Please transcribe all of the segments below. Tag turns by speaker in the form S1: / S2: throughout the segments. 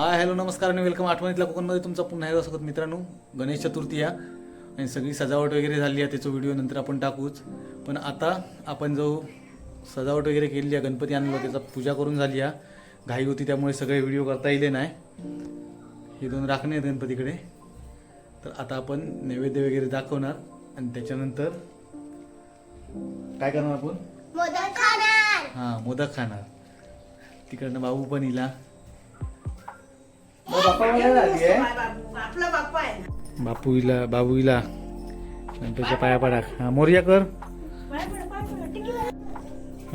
S1: Hi hello नमस्कार आणि welcome. आठवणीतल्या कोकणमध्ये तुमचं पुन्हा एकदा स्वागत मित्रांनो. गणेश चतुर्थी आहे आणि सगळी सजावट वगैरे झाली आहे त्याचा व्हिडिओ नंतर आपण टाकूच. पण आता आपण जो सजावट वगैरे केलेली आहे गणपती आणलो त्याचा पूजा करून झाली आहे घाई होती त्यामुळे सगळे व्हिडिओ करता येईल नाही. हे दोन राखणे आहेत गणपतीकडे. तर आता आपण नैवेद्य वगैरे दाखवणार. आणि त्याच्यानंतर काय करणार आपण? हां मोदक खाणार. तिकडनं बाबू पण इला. बापूला बाबूला. गणपतीच्या पाया पडा. हा मोर्या कर.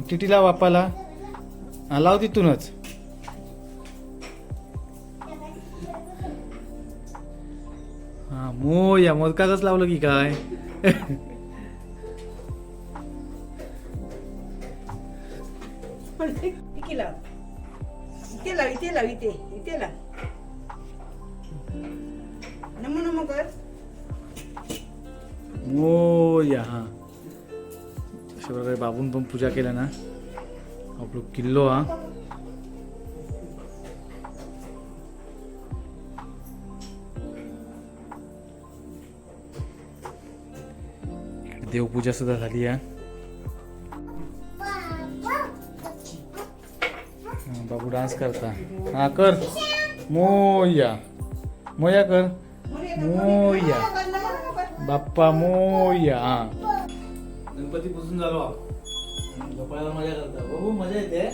S1: टिटीला बाप्पाला. हा लाव तिथूनच. हा मोया मोदकाच लावलं की काय?
S2: लाव. इथे लाव इथे लाव इथे इथे लाव.
S1: मोया हा. अशा प्रकारे बाबून पण पूजा केल्या ना. आपलं किल्लो हा. देवपूजा सुद्धा झाली आहे हा, बाबू डान्स करता. हा कर. मोया. मोया कर. मोया. बाप्पा मोया. हा गणपती पुसून झालो झोपायला मजा करता. बघू मजा येते.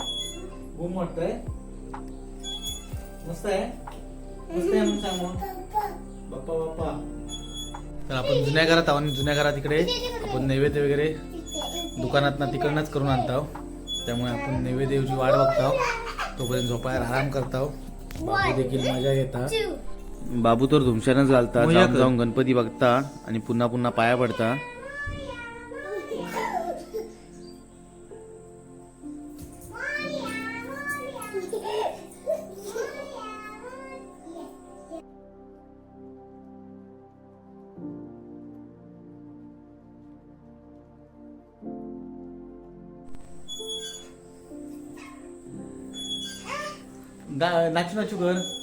S1: बूम वाटतंय मस्त आहे. मस्त आहे म्हणून सांग मग. बाप्पा बाप्पा. तर आपण जुन्या घरात आहोत आणि जुन्या घरात इकडे आपण नैवेद्य वगैरे दुकानात ना तिकडनंच करून आणतो त्यामुळे आपण नैवेद्याची वाट बघतो तोपर्यंत झोपायला आराम करतो बाबू देखील मजा घेता. बाबू तर धुमशानच घालता जाऊन जाऊन गणपती बघता आणि पुन्हा पुन्हा पाया पडता. नाचू नाचू कर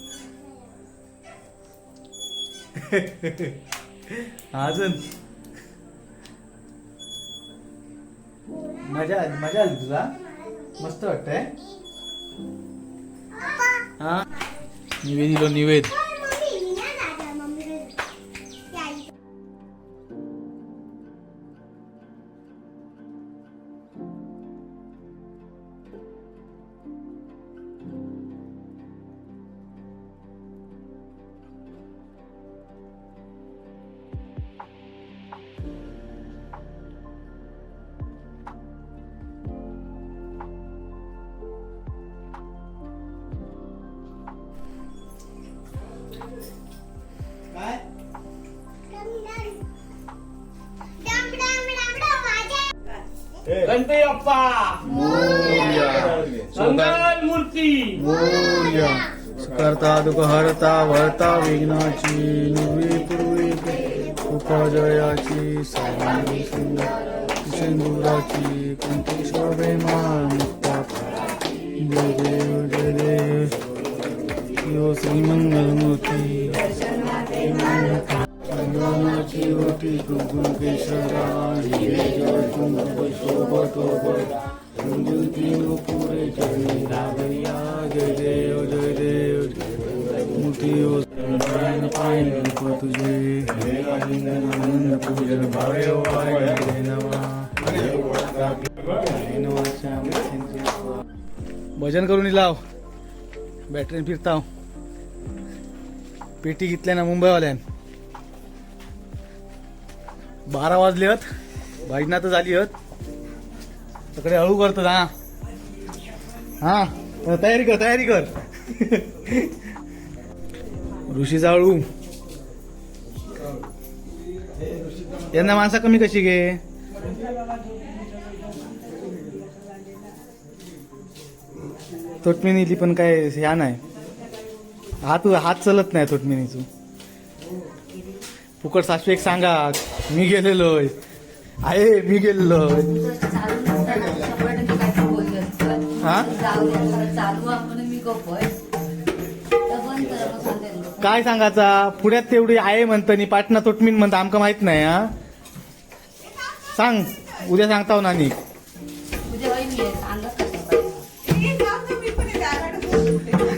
S1: अजून. मजा आली मजा आली तुला? मस्त वाटतंय? हा? निवेद निवेद. काय
S3: गणपती बाप्पा मंगल मूर्ती
S1: मोर्या करता दुःख हरता वरता विघ्नाची पूर्वी सुंदर सिंदुराची शोभे मुक्ता जय देव जय देव यो श्रीमंगलमूर्ती भजन करून लाव बॅटरी फिरताव पेटी घेतल्या ना मुंबईवाल्यान. बारा वाजले आहेत. भजनात झाली आहेत. तिकडे हळू करतो हा. हा तयारी कर तयारी कर. ऋषीचा हळू यांना माणसा कमी कशी घे? तोटमिनीली पण काय ह्या नाही. हात हात चलत नाही तोटमिनीचं फुकट सासू एक सांगा मी गेलेलोय. आहे मी गेलेलोय. हा? काय सांगायचा? पुण्यात तेवढी आहे म्हणतं आणि पाटणा तोटमीन म्हणतं आमका माहीत नाही हा? सांग. उद्या सांगता हो नानी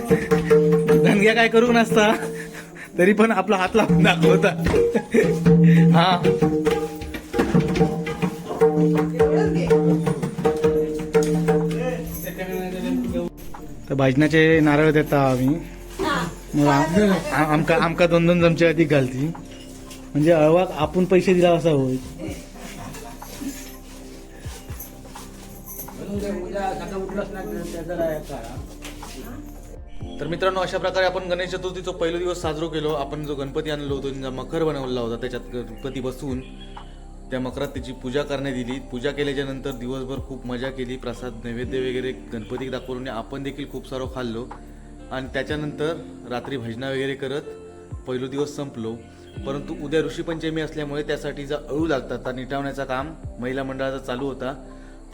S1: धनग्या काय करू नसता? तरी पण आपला हात लावून दाखवता. हा. तर भाजनाचे नारळ देता आम्ही. मग आमका आमका दोन दोन चमचे अधिक घालती. म्हणजे अळवा आपण पैसे दिला असा होय. तर मित्रांनो अशा प्रकारे आपण गणेश चतुर्थीचा पहिला दिवस साजरो केलो. आपण जो गणपती आणलो होतो मखर मकर बनवला होता त्याच्यात गणपती बसून त्या मकरात त्याची पूजा करण्यात दिली पूजा केल्याच्यानंतर दिवसभर खूप मजा केली प्रसाद नैवेद्य वगैरे गणपती दाखवून आपण देखील खूप सारं खाल्लो. आणि त्याच्यानंतर रात्री भजना वगैरे करत पहिलो दिवस संपलो. परंतु उद्या ऋषीपंचमी असल्यामुळे त्यासाठी जा अळू लागतात. त्या निटावण्याचा काम महिला मंडळाचा चालू होता.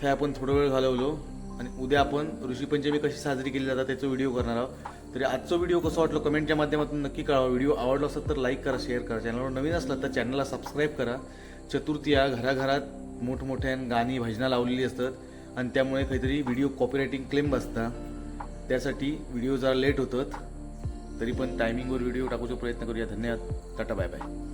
S1: ते आपण थोडा वेळ घालवलो. आणि उद्या आपण ऋषीपंचमी कशी साजरी केली जातात त्याचा व्हिडिओ करणार आहोत. तरी आजचा व्हिडिओ कसा वाटलो कमेंटच्या माध्यमातून नक्की कळवा. व्हिडिओ आवडला असेल तर लाईक करा शेअर करा. चॅनलवर नवीन असला तर चॅनलला सबस्क्राईब करा. चतुर्थीया घराघरात मोठमोठ्यान गाणी भजना लावलेली असतात आणि त्यामुळे काहीतरी व्हिडिओ कॉपीरायटिंग क्लेम बसता. त्यासाठी व्हिडिओ जरा लेट होतात. तरी पण टायमिंगवर व्हिडिओ टाकूचा प्रयत्न करूया. धन्यवाद. Tata bye bye